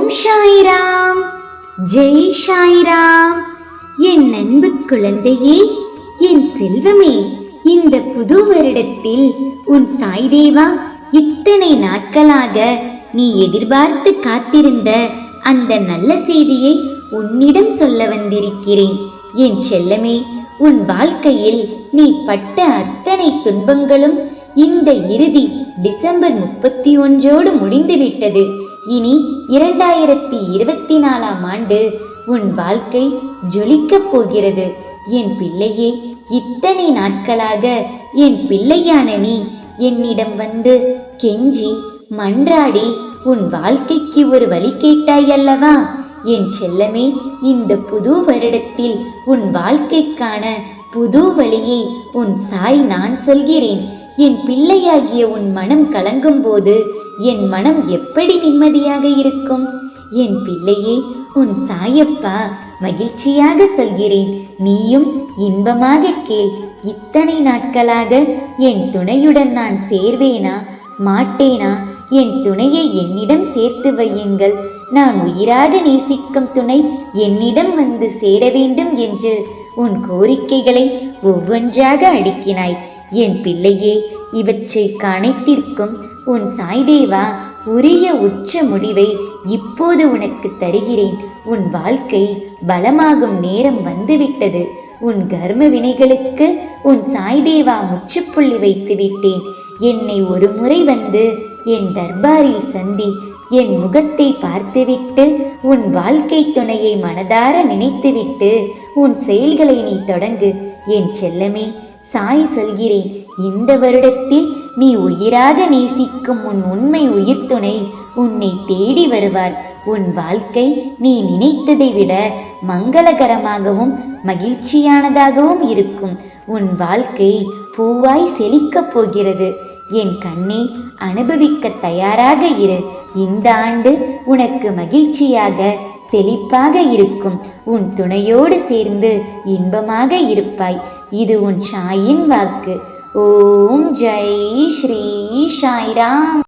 ஓம் சாய்ராம் ஜெய் சாய்ராம் என் அன்பு குழந்தையே என் செல்வமே இந்த புது வருடத்தில் உன் சாய்தேவா இத்தனை நாட்களாக நீ எதிர்பார்த்து காத்திருந்த அந்த நல்ல செய்தியை உன்னிடம் சொல்ல வந்திருக்கிறேன். என் செல்லமே உன் வாழ்க்கையில் நீ பட்ட அத்தனை துன்பங்களும் இந்த இறுதி டிசம்பர் முப்பத்தி ஒன்றோடு முடிந்துவிட்டது. இனி இரண்டாயிரத்தி இருபத்தி நாலாம் ஆண்டு உன் வாழ்க்கை ஜொலிக்கப் போகிறது. என் பிள்ளையே இத்தனை நாட்களாக என் பிள்ளையான நீ என்னிடம் வந்து கெஞ்சி மன்றாடி உன் வாழ்க்கைக்கு ஒரு வழி கேட்டாய் அல்லவா? என் செல்லமே இந்த புது வருடத்தில் உன் வாழ்க்கைக்கான புது வழியை உன் சாய் நான் சொல்கிறேன். என் பிள்ளையாகிய உன் மனம் கலங்கும் போது என் மனம் எப்படி நிம்மதியாக இருக்கும்? என் பிள்ளையே உன் சாயப்பா மகிழ்ச்சியாக சொல்கிறேன். நீயும் இன்பமாக கேள். இத்தனை நாட்களாக என் துணையுடன் நான் சேர்வேனா? மாட்டேனா? என் துணையை என்னிடம் சேர்த்து வையுங்கள். நான் உயிராக நேசிக்கும் துணை என்னிடம் வந்து சேர வேண்டும் என்று உன் கோரிக்கைகளை ஒவ்வொன்றாக அடுக்கினாய். என் பிள்ளையே இவற்றை அனைத்திற்கும் உன் சாய்தேவா உரிய உச்ச முடிவை இப்போது உனக்கு தருகிறேன். உன் வாழ்க்கை பலமாகும் நேரம் வந்துவிட்டது. உன் கர்ம வினைகளுக்கு உன் சாய்தேவா முற்றுப்புள்ளி வைத்து விட்டேன். என்னை ஒரு முறை வந்து என் தர்பாரில் சந்தி என் முகத்தை பார்த்துவிட்டு உன் வாழ்க்கை துணையை மனதார நினைத்துவிட்டு உன் செயல்களை நீ தொடங்கு. என் செல்லமே சாய் சொல்கிறேன் இந்த வருடத்தில் நீ உயிராக நேசிக்கும் உன் உண்மை உயிர்த்துணை உன்னை தேடி வருவார். உன் வாழ்க்கை நீ நினைத்ததை விட மங்களகரமாகவும் மகிழ்ச்சியானதாகவும் இருக்கும். உன் வாழ்க்கை பூவாய் செழிக்கப் போகிறது. என் கண்ணே அனுபவிக்க தயாராக இரு. இந்த ஆண்டு உனக்கு மகிழ்ச்சியாக செழிப்பாக இருக்கும். உன் துணையோடு சேர்ந்து இன்பமாக இருப்பாய். இது உன் சாயின் வாக்கு. ஓம் ஜெய் ஸ்ரீ சாய்ராம்.